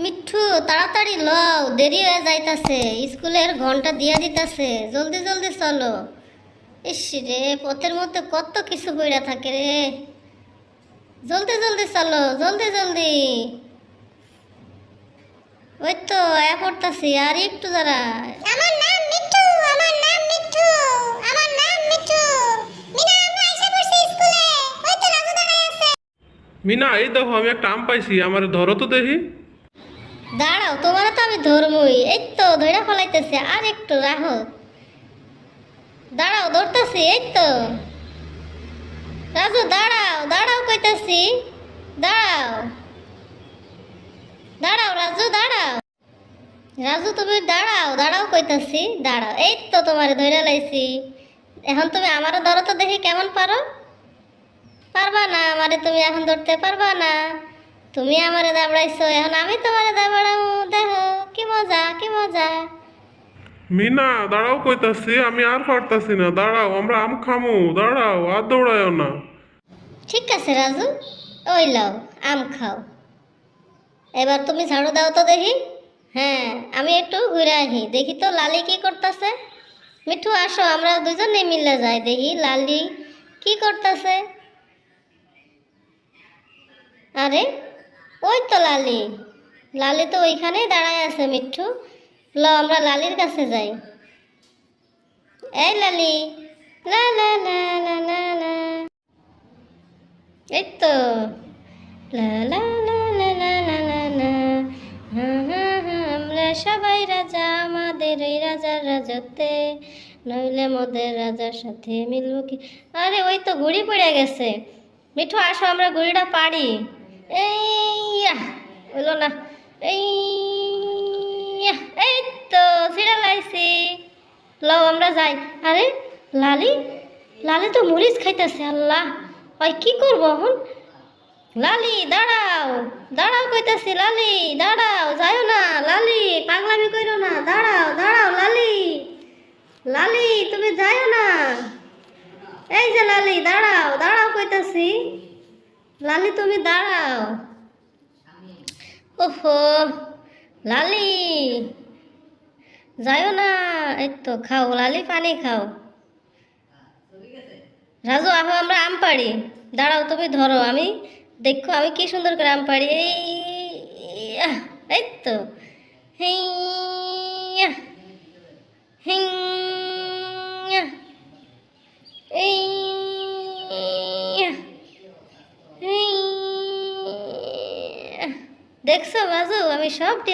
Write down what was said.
মিঠু তাড়াতাড়ি লও দেরি হয়ে যাইতাছে স্কুলের ঘণ্টা দিয়া দিতাছে জলদি জলদি চলো। ইস রে পথের মধ্যে কত কিছু পড়া থাকে রে। জলদি জলদি চলো জলদি জলদি। ওই তো আয়া পড়তাছি আর একটু যারা আমার নাম মিঠু আমার নাম মিঠু আমার নাম মিঠু। মিনা আমরা এসে পড়ছি স্কুলে। ওই তো রাজু দাঁড়ায় আছে। মিনা এই দেখো আমি একটা আম পাইছি আমার ধরো তো দেখি। দাঁড়াও তোমার তো আমি ধরমই। এই তো ধরে ফলাইতেছে, আর একটু রাহো দাঁড়াও, ধরতেছি, এই তো। রাজু, দাঁড়াও দাঁড়াও কইতাছি। দাঁড়াও। দাঁড়াও, রাজু দাঁড়াও। রাজু, তুমি দাঁড়াও দাঁড়াও কইতাছি। দাঁড়াও, এই তো তোমার ধরে লাইছি। এখন তুমি আমারও ধরো তো দেখি কেমন পারো। পারবা না, আমারে তুমি এখন ধরতে পারবা না। তুমি আমারে দাবড়াইছো এখন আমি তোমারে দাবড়াবো দেখো কি মজা কি মজা। মিনা দাঁড়াও কইতাছি আমি আর পারতাছি না। দাঁড়াও আমরা আম খামু। দাঁড়াও আর দৌড়ায়ও না। ঠিক আছে রাজু। ওই লাও আম খাও। এবার তুমি ঝাড়ু দাও তো দেখি। হ্যাঁ আমি একটু ঘুরে আসি। দেখি তো লালি কি করতেছে? মিঠু আসো আমরা দুজনে মিলে যাই। দেখি লালি কি করতেছে? আরে ওই তো লালি লালি তো ওইখানেই দাঁড়ায় আছে মিঠু ল আমরা লালির কাছে যাই এই লালি এই তো আমরা সবাই রাজা আমাদের এই রাজার রাজত্বে নইলে মোদের রাজার সাথে মিলব কি আরে ওই তো ঘুড়ি পড়ে গেছে মিঠু আসো আমরা ঘুড়িটা পারি এই আহ, হইল না এই এই তো সিরা লাইছি লও আমরা যাই। আরে লালি? লালি তো মরিচ খাইতেছে আল্লাহ। ওই কি করব এখন? লালি দাঁড়াও। দাঁড়াও কইতাছি লালি দাঁড়াও। যাইও না লালি পাগলামি কইরো না। দাঁড়াও দাঁড়াও লালি। লালি তুমি যাইও না। এই যে লালি দাঁড়াও দাঁড়াও কইতাছি। লালি তুমি দাঁড়াও। ওহো লালি। যাইও না এই তো খাও লালি পানি খাও। রাজু আহো আমরা আম পাড়ি। দাঁড়াও তুমি ধরো আমি দেখো আমি কি সুন্দর করে আম পাড়ি। এই এই তো। হেইয়া, দেখছ মাজু আমি সব